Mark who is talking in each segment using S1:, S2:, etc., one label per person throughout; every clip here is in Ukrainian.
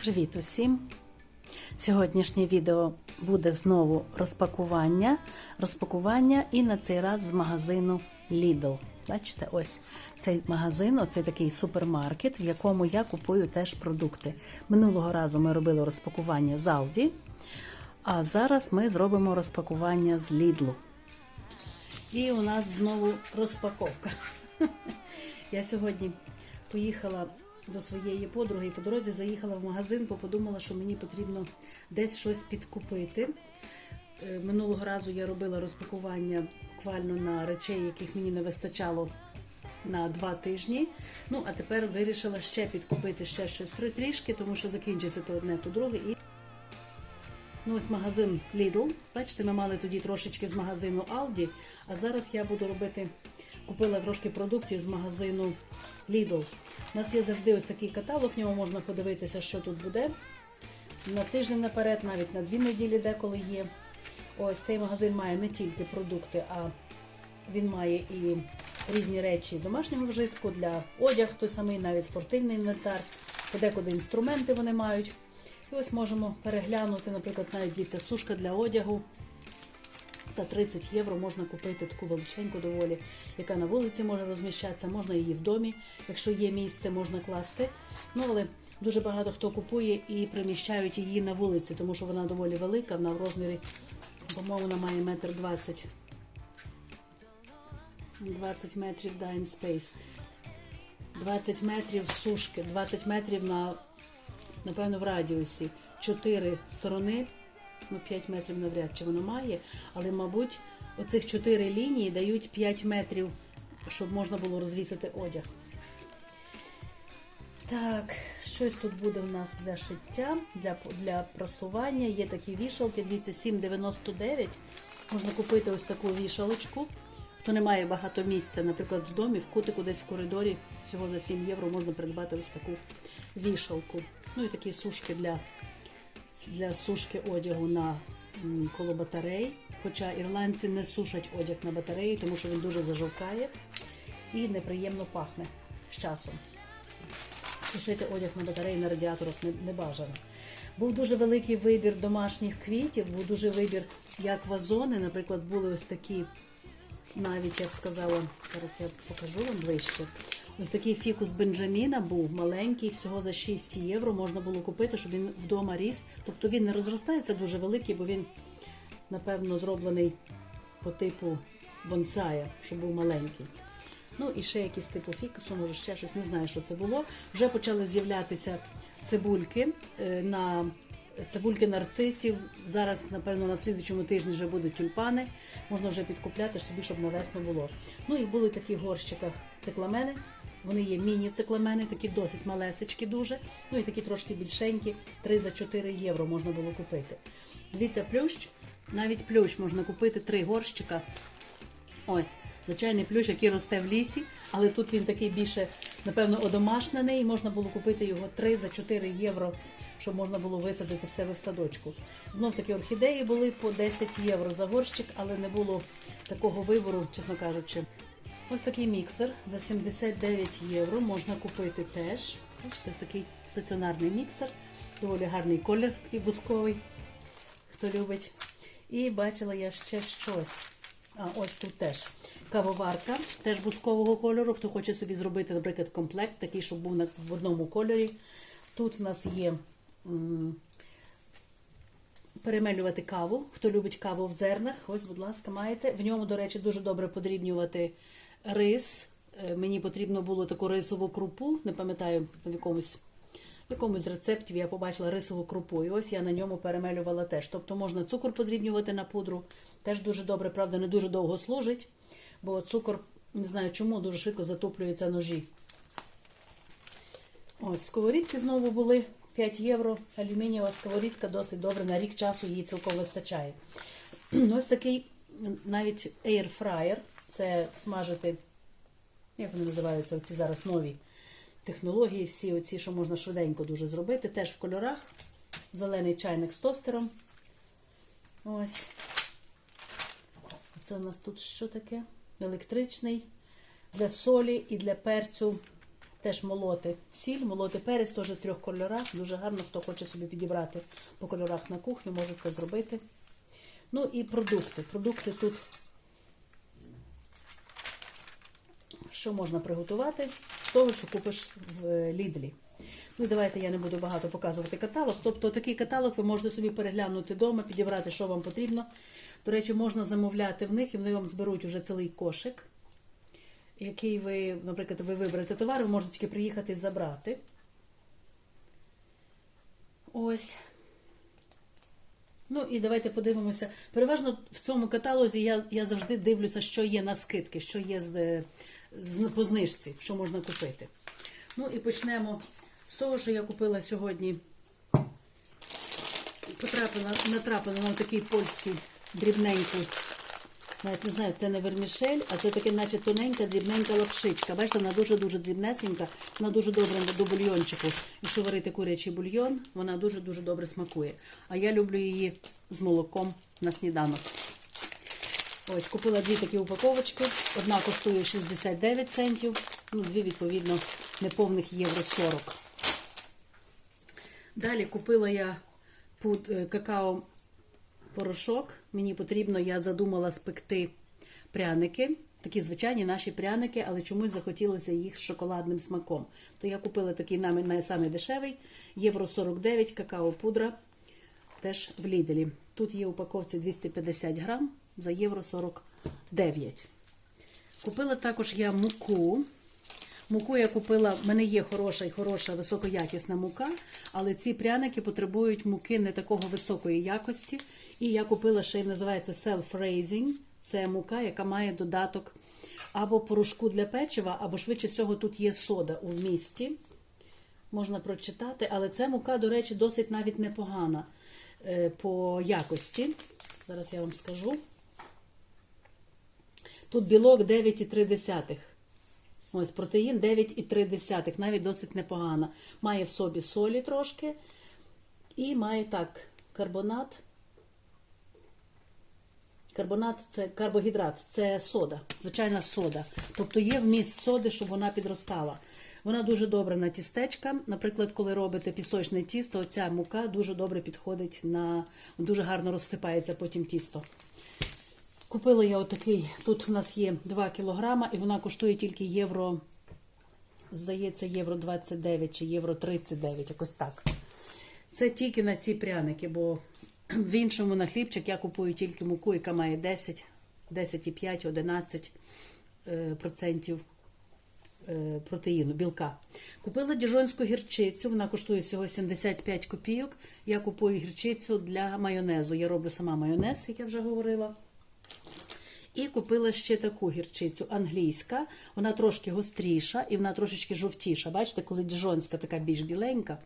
S1: Привіт усім! Сьогоднішнє відео буде знову розпакування. Розпакування і на цей раз з магазину Lidl. Бачите, ось цей магазин, оцей такий супермаркет, в якому я купую теж продукти. Минулого разу ми робили розпакування з Aldi, а зараз ми зробимо розпакування з Lidl. І у нас знову розпаковка. Я сьогодні поїхала до своєї подруги і по дорозі заїхала в магазин, бо подумала, що мені потрібно десь щось підкупити. Е, Минулого разу я робила розпакування буквально на речей, яких мені не вистачало на два тижні. Ну, а тепер вирішила ще підкупити ще щось тр- трішки, тому що закінчиться то одне, то друге. І Ну, ось магазин Lidl. Бачите, ми мали тоді трошечки з магазину Aldi, а зараз я буду робити, купила трошки продуктів з магазину Lidl. У нас є завжди ось такий каталог, в ньому можна подивитися, що тут буде. На тиждень наперед, навіть на дві неділі деколи є. Ось цей магазин має не тільки продукти, а він має і різні речі домашнього вжитку для одяг, той самий навіть спортивний інвентар, подекуди інструменти вони мають. І ось можемо переглянути, наприклад, навіть дивіться, сушка для одягу. За 30 євро можна купити таку величеньку доволі, яка на вулиці може розміщатися, можна її в домі, якщо є місце, можна класти. Ну, але дуже багато хто купує і приміщають її на вулиці, тому що вона доволі велика, вона в розмірі, по-моєму, вона має метр двадцять. 20 метрів Dine Space. 20 метрів сушки, 20 метрів на, напевно, в радіусі. 4 сторони, ну 5 метрів навряд чи воно має, але, мабуть, оцих 4 лінії дають 5 метрів, щоб можна було розвісити одяг. Так, щось тут буде у нас для шиття, для, для прасування. Є такі вішалки, дивіться, 7,99. Можна купити ось таку вішалочку. Хто не має багато місця, наприклад, в домі, в кутику, десь в коридорі, всього за 7 євро можна придбати ось таку вішалку. Ну і такі сушки для, для сушки одягу на коло батарей. Хоча ірландці не сушать одяг на батареї, тому що він дуже зажовкає і неприємно пахне з часом сушити одяг на батареї на радіаторах не, не бажано. Був дуже великий вибір домашніх квітів, був дуже вибір як вазони. Наприклад, були ось такі, навіть я б сказала, зараз я покажу вам ближче. Ось такий фікус Бенджаміна був маленький, всього за 6 євро можна було купити, щоб він вдома ріс. Тобто він не розростається дуже великий, бо він, напевно, зроблений по типу бонсая, щоб був маленький. Ну і ще якісь типу фікусу, може ще щось, не знаю, що це було. Вже почали з'являтися цибульки е, на цибульки нарцисів. Зараз, напевно, на слідчому тижні вже будуть тюльпани. Можна вже підкупляти собі, щоб на весну було. Ну і були такі в горщиках цикламени. Вони є міні-цикламени, такі досить малесечкі дуже. Ну і такі трошки більшенькі, 3 за 4 євро можна було купити. Дивіться, плющ, навіть плющ можна купити 3 горщика. Ось, звичайний плющ, який росте в лісі, але тут він такий більше, напевно, одомашнений. Можна було купити його 3 за 4 євро, щоб можна було висадити в себе в садочку. Знов таки орхідеї були по 10 євро за горщик, але не було такого вибору, чесно кажучи. Ось такий міксер за 79 євро можна купити теж. Бачите, ось такий стаціонарний міксер, доволі гарний колір, такий бусковий, хто любить. І бачила я ще щось. А, ось тут теж кавоварка, теж бускового кольору. Хто хоче собі зробити, наприклад, комплект, такий, щоб був в одному кольорі. Тут в нас є перемелювати каву. Хто любить каву в зернах, ось, будь ласка, маєте. В ньому, до речі, дуже добре подрібнювати рис. Е, Мені потрібно було таку рисову крупу, не пам'ятаю, в якомусь. В якомусь з рецептів я побачила рисову крупу, і ось я на ньому перемелювала теж. Тобто можна цукор подрібнювати на пудру, теж дуже добре, правда, не дуже довго служить, бо цукор, не знаю чому, дуже швидко затоплюється ножі. Ось, сковорідки знову були 5 євро. Алюмінієва сковорідка досить добре, на рік часу її цілком вистачає. Ось такий навіть air це смажити, як вони називаються, оці зараз нові технології, всі оці, що можна швиденько дуже зробити, теж в кольорах. Зелений чайник з тостером. Ось. Це у нас тут що таке? Електричний. Для солі і для перцю теж молоти сіль, молоти перець, теж в трьох кольорах. Дуже гарно, хто хоче собі підібрати по кольорах на кухню, може це зробити. Ну і продукти. Продукти тут, що можна приготувати з того, що купиш в е, Лідлі. Ну, і давайте я не буду багато показувати каталог. Тобто такий каталог ви можете собі переглянути вдома, підібрати, що вам потрібно. До речі, можна замовляти в них, і вони вам зберуть уже цілий кошик, який ви, наприклад, ви виберете товар, ви можете тільки приїхати і забрати. Ось. Ну і давайте подивимося. Переважно в цьому каталозі я, я завжди дивлюся, що є на скидки, що є з, з, по знижці, що можна купити. Ну і почнемо з того, що я купила сьогодні. Потрапила, натрапила на такий польський дрібненький. Навіть не знаю, це не вермішель, а це таке, наче тоненька, дрібненька лапшичка. Бачите, вона дуже-дуже дрібнесенька, вона дуже добре до бульйончику. Якщо варити курячий бульйон, вона дуже-дуже добре смакує. А я люблю її з молоком на сніданок. Ось, купила дві такі упаковочки. Одна коштує 69 центів, ну, дві, відповідно, неповних євро 40. Далі купила я е, какао порошок. Мені потрібно, я задумала спекти пряники. Такі звичайні наші пряники, але чомусь захотілося їх з шоколадним смаком. То я купила такий найсамий дешевий, євро 49, какао пудра, теж в Ліделі. Тут є упаковці 250 грам за євро 49. Купила також я муку. Муку я купила, в мене є хороша і хороша високоякісна мука, але ці пряники потребують муки не такого високої якості. І я купила ще й називається self-raising. Це мука, яка має додаток або порошку для печива, або швидше всього тут є сода у вмісті. Можна прочитати, але ця мука, до речі, досить навіть непогана е, по якості. Зараз я вам скажу. Тут білок 9,3. Ось протеїн 9,3, навіть досить непогано. Має в собі солі трошки. І має так, карбонат. Карбонат це карбогідрат, це сода, звичайна сода. Тобто є вміст соди, щоб вона підростала. Вона дуже добра на тістечка. Наприклад, коли робите пісочне тісто, оця мука дуже добре підходить на дуже гарно розсипається потім тісто. Купила я отакий, тут у нас є 2 кілограма, і вона коштує тільки євро, здається, євро 29 чи євро 39, якось так. Це тільки на ці пряники, бо в іншому на хлібчик я купую тільки муку, яка має 10, 10,5, 11 е, процентів е, протеїну, білка. Купила діжонську гірчицю, вона коштує всього 75 копійок. Я купую гірчицю для майонезу. Я роблю сама майонез, як я вже говорила. І купила ще таку гірчицю англійська. Вона трошки гостріша і вона трошечки жовтіша. Бачите, коли діжонська така більш біленька,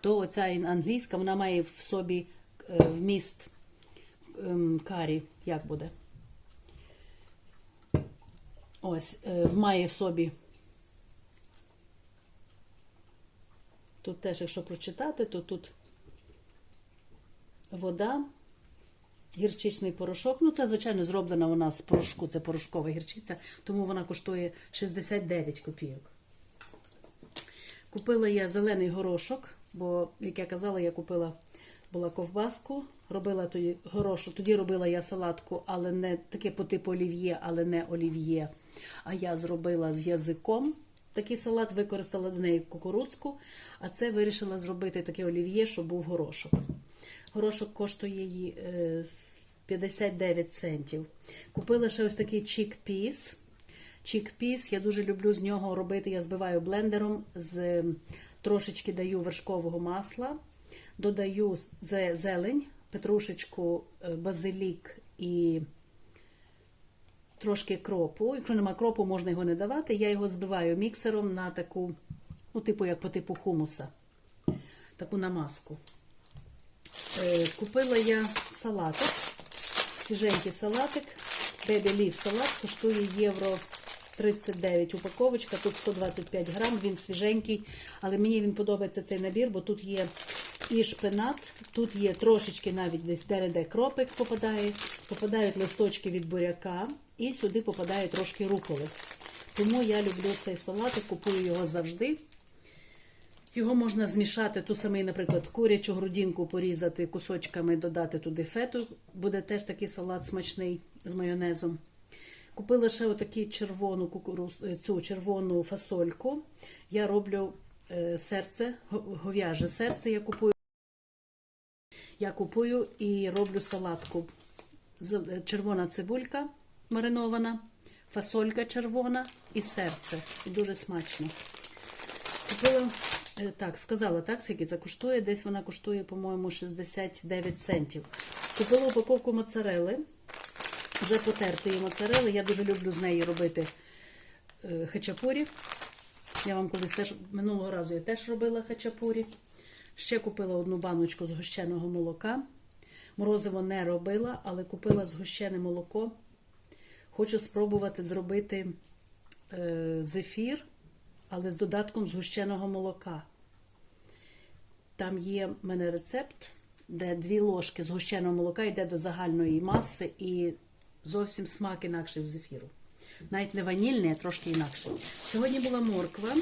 S1: то оця англійська вона має в собі е, вміст ем, карі. Як буде? Ось, е, має в собі. Тут теж, якщо прочитати, то тут вода гірчичний порошок. Ну, це, звичайно, зроблена вона з порошку, це порошкова гірчиця, тому вона коштує 69 копійок. Купила я зелений горошок, бо, як я казала, я купила була ковбаску, робила тоді горошок, тоді робила я салатку, але не таке по типу олів'є, але не олів'є. А я зробила з язиком. Такий салат використала до неї кукурудзку, а це вирішила зробити таке олів'є, щоб був горошок. Горошок коштує її е, 59 центів. Купила ще ось такий чік-піс. Чік-піс, я дуже люблю з нього робити. Я збиваю блендером, з, трошечки даю вершкового масла, додаю зелень, петрушечку, е, базилік і трошки кропу. Якщо нема кропу, можна його не давати. Я його збиваю міксером на таку, ну, типу, як по типу хумуса, таку намазку. Е, Купила я салатик, свіженький салатик. Бебі лів салат коштує євро 39 упаковочка, тут 125 грам, він свіженький, але мені він подобається цей набір, бо тут є і шпинат, тут є трошечки навіть десь де-не-де кропик попадає, попадають листочки від буряка, і сюди попадає трошки руколи. Тому я люблю цей салат і купую його завжди. Його можна змішати, ту самий, наприклад, курячу грудинку порізати кусочками, додати туди фету. Буде теж такий салат смачний з майонезом. Купила ще отаку червону кукуруз, е, цю червону фасольку. Я роблю е, серце, говяже серце. Я купую. Я купую і роблю салатку. Е, Червона цибулька маринована, фасолька червона і серце. І дуже смачно. Купила, так, сказала, так, скільки це коштує. Десь вона коштує, по-моєму, 69 центів. Купила упаковку моцарели, вже потертої моцарели. Я дуже люблю з неї робити е, хачапурі. Я вам колись теж минулого разу я теж робила хачапурі. Ще купила одну баночку згущеного молока. Морозиво не робила, але купила згущене молоко. Хочу спробувати зробити е, зефір, але з додатком згущеного молока. Там є в мене рецепт, де дві ложки згущеного молока йде до загальної маси і зовсім смак інакший в зефіру. Навіть не ванільний, а трошки інакше. Сьогодні була морква.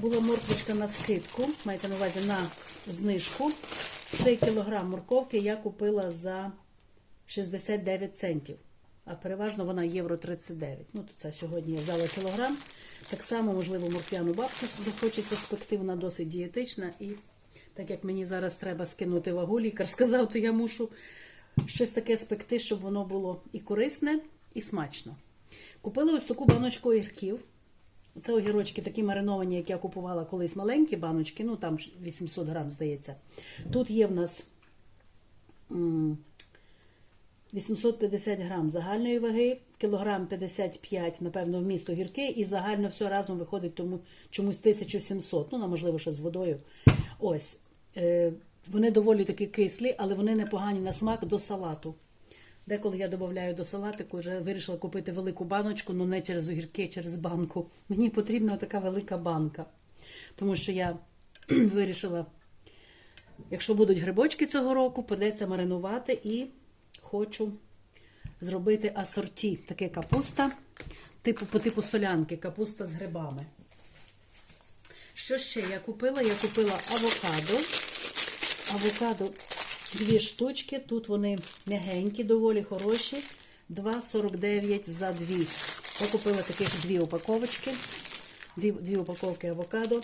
S1: Була морквочка на скидку, маєте на увазі на знижку. Цей кілограм морковки я купила за 69 центів. А переважно вона євро 39. Ну, то це сьогодні я взяла кілограм. Так само, можливо, морквяну бабку захочеться спекти, вона досить дієтична. І так як мені зараз треба скинути вагу, лікар сказав, то я мушу щось таке спекти, щоб воно було і корисне, і смачно. Купила ось таку баночку огірків. Це огірочки такі мариновані, як я купувала колись маленькі баночки, ну там 800 грам, здається. Тут є в нас 850 грам загальної ваги, кілограм 55, напевно, вміст огірки, і загально все разом виходить тому чомусь 1700, ну, можливо, ще з водою. Ось. Е, вони доволі таки кислі, але вони непогані на смак до салату. Деколи я додаю до салатику, вже вирішила купити велику баночку, але не через огірки, а через банку. Мені потрібна така велика банка. Тому що я вирішила, якщо будуть грибочки цього року, придеться маринувати і хочу зробити асорті. Таке капуста, типу, по типу солянки, капуста з грибами. Що ще я купила? Я купила авокадо. Авокадо дві штучки. Тут вони м'ягенькі, доволі хороші. 2,49 за дві. Я купила таких дві упаковочки. Дві, дві упаковки авокадо.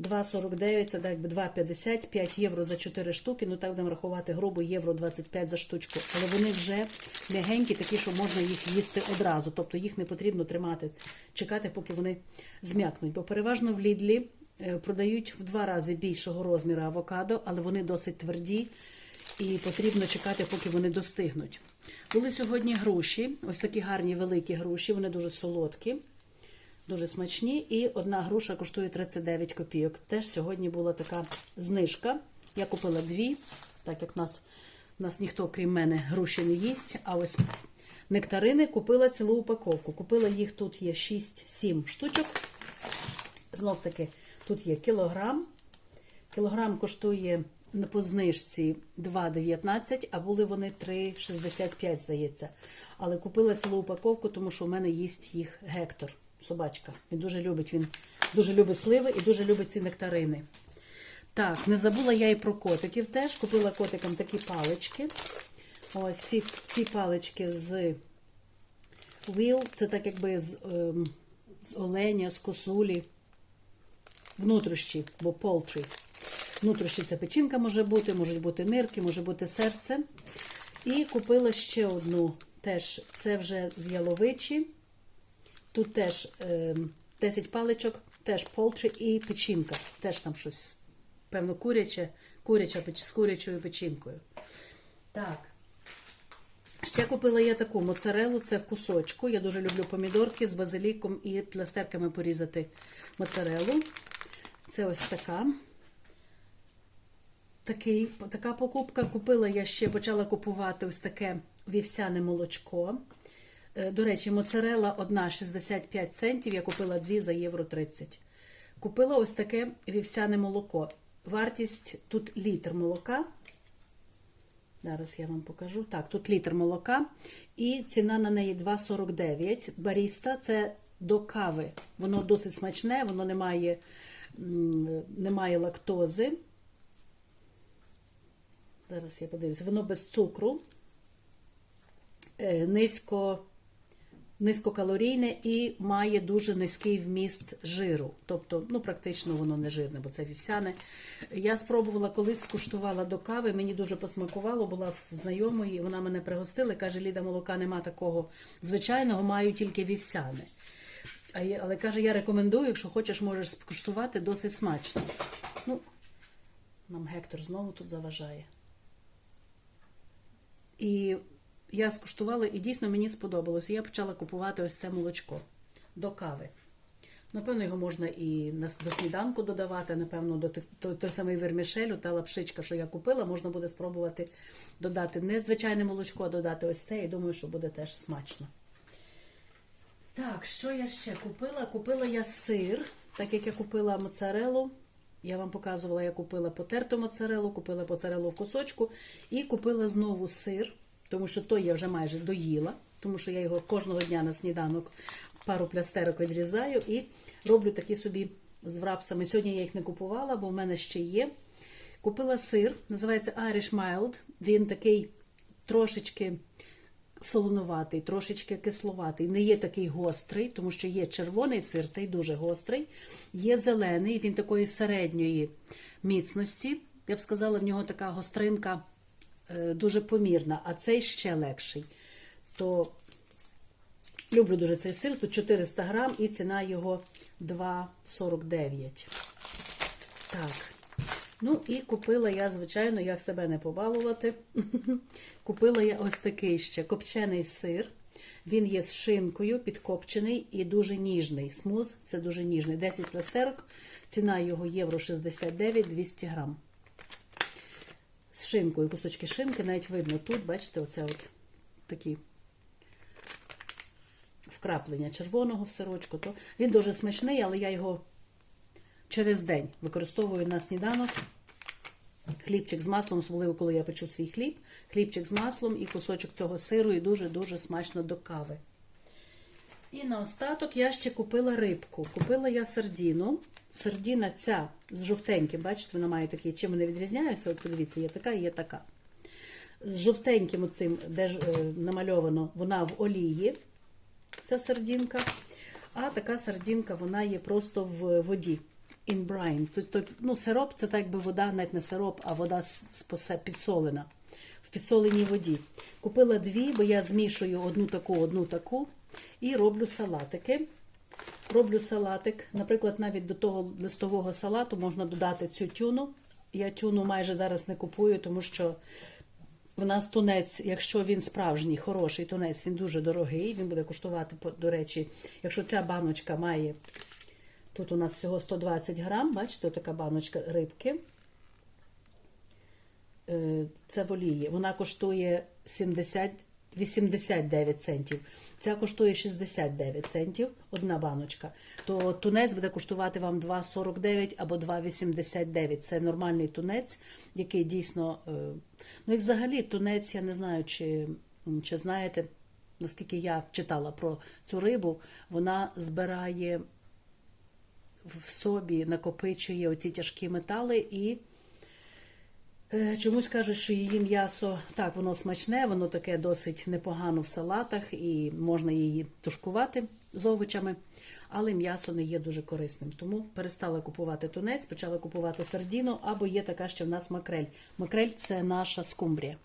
S1: 2,49, це так би 2,50, 5 євро за 4 штуки. Ну так будемо рахувати грубо, євро 25 за штучку. Але вони вже м'ягенькі, такі, що можна їх їсти одразу. Тобто їх не потрібно тримати, чекати, поки вони зм'якнуть. Бо переважно в Лідлі е, продають в два рази більшого розміру авокадо, але вони досить тверді і потрібно чекати, поки вони достигнуть. Були сьогодні груші, ось такі гарні великі груші, вони дуже солодкі. Дуже смачні. І одна груша коштує 39 копійок. Теж сьогодні була така знижка. Я купила дві, так як нас, нас ніхто, крім мене, груші не їсть. А ось нектарини купила цілу упаковку. Купила їх, тут є 6-7 штучок. Знов таки, тут є кілограм. Кілограм коштує по знижці 2,19, а були вони 3,65, здається. Але купила цілу упаковку, тому що у мене їсть їх Гектор, собачка. Він дуже любить, він дуже любить сливи і дуже любить ці нектарини. Так, не забула я і про котиків теж. Купила котикам такі палички. Ось ці, ці палички з Will, це так якби з, ем, з оленя, з косулі. Внутрішні, бо poultry. Внутрішні це печінка може бути, можуть бути нирки, може бути серце. І купила ще одну, теж це вже з яловичі. Тут теж е, 10 паличок, теж полчі і печінка. Теж там щось, певно, куряче, куряча з курячою печінкою. Так. Ще купила я таку моцарелу, це в кусочку. Я дуже люблю помідорки з базиліком і пластерками порізати моцарелу. Це ось така. Такий, така покупка. Купила я ще, почала купувати ось таке вівсяне молочко. Е, До речі, моцарела одна 65 центів, я купила дві за євро 30. Купила ось таке вівсяне молоко. Вартість тут літр молока. Зараз я вам покажу. Так, тут літр молока. І ціна на неї 2,49. Баріста це до кави. Воно досить смачне, воно не має, не має лактози. Зараз я подивлюся. Воно без цукру, е, низько, низькокалорійне і має дуже низький вміст жиру. Тобто, ну, практично воно не жирне, бо це вівсяне. Я спробувала колись скуштувала до кави, мені дуже посмакувало, була в знайомої, вона мене пригостила каже, Ліда, молока нема такого звичайного, маю тільки вівсяне. Але каже, я рекомендую, якщо хочеш, можеш скуштувати досить смачно. Ну, нам Гектор знову тут заважає. І я скуштувала, і дійсно мені сподобалось. Я почала купувати ось це молочко до кави. Напевно, його можна і до сніданку додавати, напевно, до той, той самий вермішелю, та лапшичка, що я купила, можна буде спробувати додати не звичайне молочко, а додати ось це, і думаю, що буде теж смачно. Так, що я ще купила? Купила я сир, так як я купила моцарелу. Я вам показувала, я купила потерту моцарелу, купила моцарелу в кусочку і купила знову сир, тому що той я вже майже доїла, тому що я його кожного дня на сніданок пару плястерок відрізаю і роблю такі собі з врапсами. Сьогодні я їх не купувала, бо в мене ще є. Купила сир, називається Irish Mild. Він такий трошечки солонуватий, трошечки кисловатий. Не є такий гострий, тому що є червоний сир, той дуже гострий. Є зелений, він такої середньої міцності. Я б сказала, в нього така гостринка дуже помірна, а цей ще легший. То люблю дуже цей сир. Тут 400 грам і ціна його 2,49. Так. Ну і купила я, звичайно, як себе не побалувати. купила я ось такий ще копчений сир. Він є з шинкою, підкопчений і дуже ніжний. Смуз це дуже ніжний. 10 пластерок. Ціна його євро 69, 200 грам. З шинкою, кусочки шинки, навіть видно тут, бачите, оце от такі вкраплення червоного в сирочку. То він дуже смачний, але я його через день використовую на сніданок. Хлібчик з маслом, особливо коли я печу свій хліб, хлібчик з маслом і кусочок цього сиру, і дуже-дуже смачно до кави. І наостаток я ще купила рибку. Купила я сардіну. Сардіна ця з жовтеньким, бачите, вона має такі, чим вони відрізняються. От подивіться, є така і є така. З жовтеньким оцим, де ж е, намальовано, вона в олії, ця сардінка. А така сардінка, вона є просто в воді. In brine. Тобто, ну, сироп це так якби вода, навіть не сироп, а вода підсолена. В підсоленій воді. Купила дві, бо я змішую одну таку, одну таку. І роблю салатики. Роблю салатик. Наприклад, навіть до того листового салату можна додати цю тюну. Я тюну майже зараз не купую, тому що в нас тунець, якщо він справжній, хороший тунець, він дуже дорогий. Він буде коштувати, до речі, якщо ця баночка має. Тут у нас всього 120 грам, бачите, така баночка рибки. Е, Це в олії. Вона коштує 70, 89 центів. Ця коштує 69 центів, одна баночка. То тунець буде коштувати вам 2,49 або 2,89. Це нормальний тунець, який дійсно. е, Ну і взагалі тунець, я не знаю, чи, чи знаєте, наскільки я читала про цю рибу, вона збирає в собі накопичує оці тяжкі метали і чомусь кажуть, що її м'ясо так, воно смачне, воно таке досить непогано в салатах і можна її тушкувати з овочами, але м'ясо не є дуже корисним. Тому перестала купувати тунець, почала купувати сардіну, або є така ще в нас макрель. Макрель це наша скумбрія.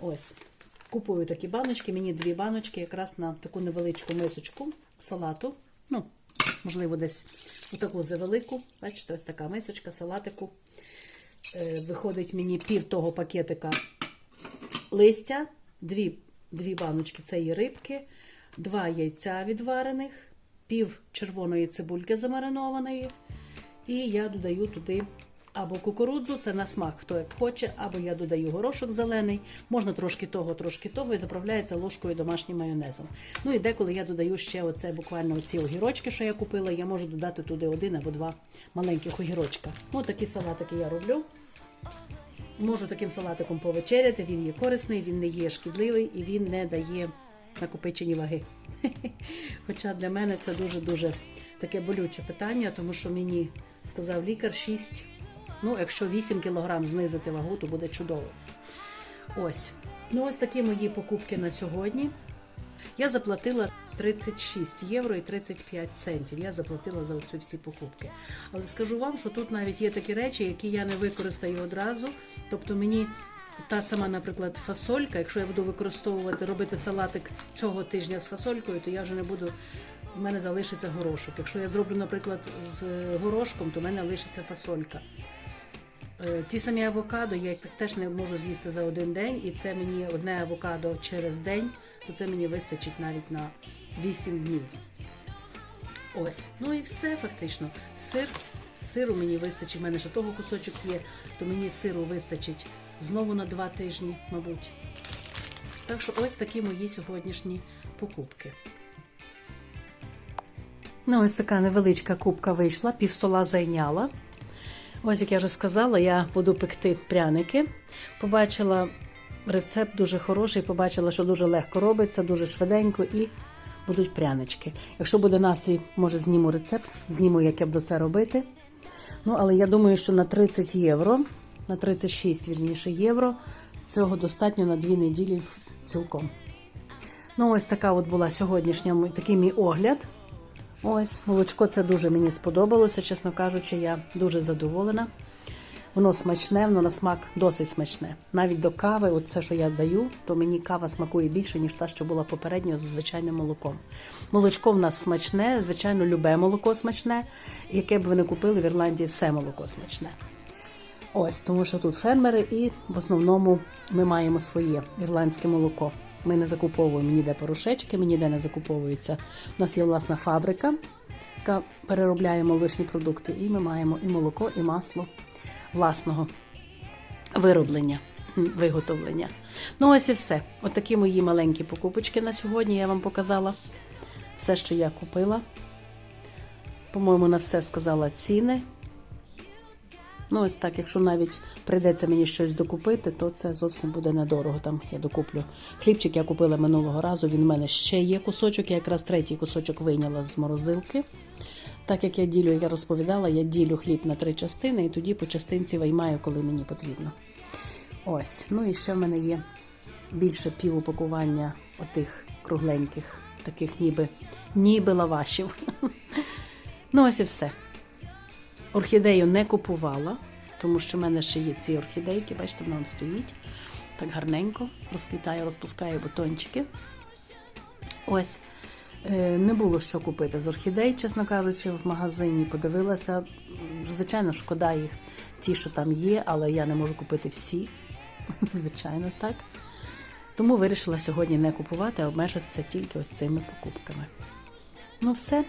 S1: Ось. Купую такі баночки, мені дві баночки, якраз на таку невеличку мисочку салату. Ну, можливо, десь отаку завелику. Бачите, ось така мисочка салатику. Е, Виходить мені пів того пакетика листя, дві, дві баночки цієї рибки, два яйця відварених, пів червоної цибульки замаринованої. І я додаю туди або кукурудзу, це на смак, хто як хоче, або я додаю горошок зелений, можна трошки того, трошки того, і заправляється ложкою домашнім майонезом. Ну і деколи я додаю ще оце буквально оці огірочки, що я купила, я можу додати туди один або два маленьких огірочка. Ну, такі салатики я роблю. Можу таким салатиком повечеряти, він є корисний, він не є шкідливий і він не дає накопичені ваги. Хоча для мене це дуже-дуже таке болюче питання, тому що мені сказав лікар 6, ну, якщо 8 кг знизити вагу, то буде чудово. Ось. Ну, ось такі мої покупки на сьогодні. Я заплатила 36 євро і 35 центів. Я заплатила за оці всі покупки. Але скажу вам, що тут навіть є такі речі, які я не використаю одразу. Тобто мені та сама, наприклад, фасолька, якщо я буду використовувати, робити салатик цього тижня з фасолькою, то я вже не буду. У мене залишиться горошок. Якщо я зроблю, наприклад, з горошком, то в мене лишиться фасолька. Е, Ті самі авокадо я їх теж не можу з'їсти за один день, і це мені одне авокадо через день, то це мені вистачить навіть на 8 днів. Ось, ну і все фактично. Сир, сиру мені вистачить, в мене ще того кусочок є, то мені сиру вистачить знову на 2 тижні, мабуть. Так що ось такі мої сьогоднішні покупки. Ну, ось така невеличка кубка вийшла, пів стола зайняла. Ось, як я вже сказала, я буду пекти пряники. Побачила рецепт дуже хороший, побачила, що дуже легко робиться, дуже швиденько і будуть прянички. Якщо буде настрій, може зніму рецепт, зніму, як я буду це робити. Ну, але я думаю, що на 30 євро, на 36 вірніше євро, цього достатньо на 2 неділі цілком. Ну, ось така от була сьогоднішня такий мій огляд. Ось, молочко це дуже мені сподобалося, чесно кажучи, я дуже задоволена. Воно смачне, воно на смак досить смачне. Навіть до кави, от це, що я даю, то мені кава смакує більше, ніж та, що була попередньо з звичайним молоком. Молочко в нас смачне, звичайно, любе молоко смачне. Яке б ви не купили в Ірландії, все молоко смачне. Ось, тому що тут фермери, і в основному ми маємо своє ірландське молоко. Ми не закуповуємо ніде порошечки, ми ніде не закуповуються. У нас є власна фабрика, яка переробляє молочні продукти, і ми маємо і молоко, і масло власного вироблення, виготовлення. Ну, ось і все. От такі мої маленькі покупочки на сьогодні я вам показала. Все, що я купила. По-моєму, на все сказала ціни. Ну, ось так, якщо навіть прийдеться мені щось докупити, то це зовсім буде недорого. Там я докуплю. Хлібчик я купила минулого разу, він в мене ще є кусочок. Я якраз третій кусочок вийняла з морозилки. Так як я ділю, я розповідала, я ділю хліб на три частини і тоді по частинці виймаю, коли мені потрібно. Ось. Ну і ще в мене є більше півупакування отих кругленьких, таких ніби, ніби лавашів. Ну, ось і все. Орхідею не купувала, тому що в мене ще є ці орхідейки, бачите, вона стоїть так гарненько, розквітає, розпускає бутончики. Ось. Е, Не було що купити з орхідей, чесно кажучи, в магазині. Подивилася. Звичайно, шкода їх, ті, що там є, але я не можу купити всі. Звичайно, так. Тому вирішила сьогодні не купувати, а обмежитися тільки ось цими покупками. Ну, все.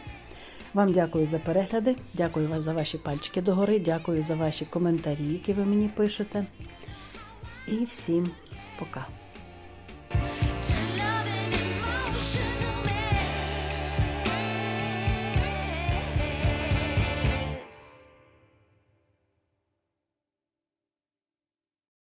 S1: Вам дякую за перегляди, дякую вам за ваші пальчики догори, дякую за ваші коментарі, які ви мені пишете. І всім пока.